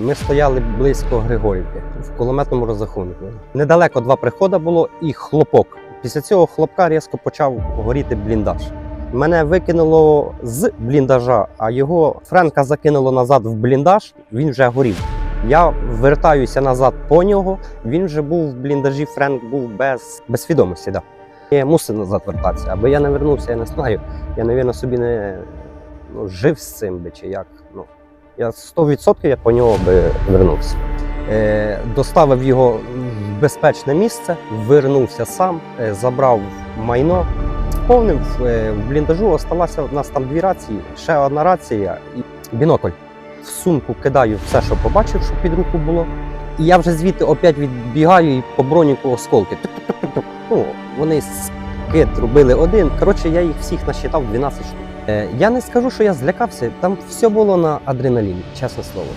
Ми стояли близько Григорівки в кулеметному розрахунку. Недалеко два приходи було і хлопок. Після цього хлопка різко почав горіти бліндаж. Мене викинуло з бліндажа, а його Френка закинуло назад в бліндаж. Він вже горів. Я вертаюся назад по нього. Він вже був в бліндажі. Френк був без, без свідомості. Да. Я мусив назад вертатися. Аби я не вернувся, я не знаю. Я, навірно, собі не ну, жив з цим би чи як. Ну, я 100% я по нього би вернувся. Е, доставив його в безпечне місце, вернувся сам, е, забрав майно, сповнив е, в бліндажу. Осталася у нас там дві рації, ще одна рація і бінокль. В сумку кидаю все, що побачив, що під руку було. І я вже звідти опять відбігаю і по броніку осколки. Ну, вони скид робили один. Коротше, я їх всіх насчитав 12 штук. Е, я не скажу, що я злякався, там все було на адреналіні, чесне слово.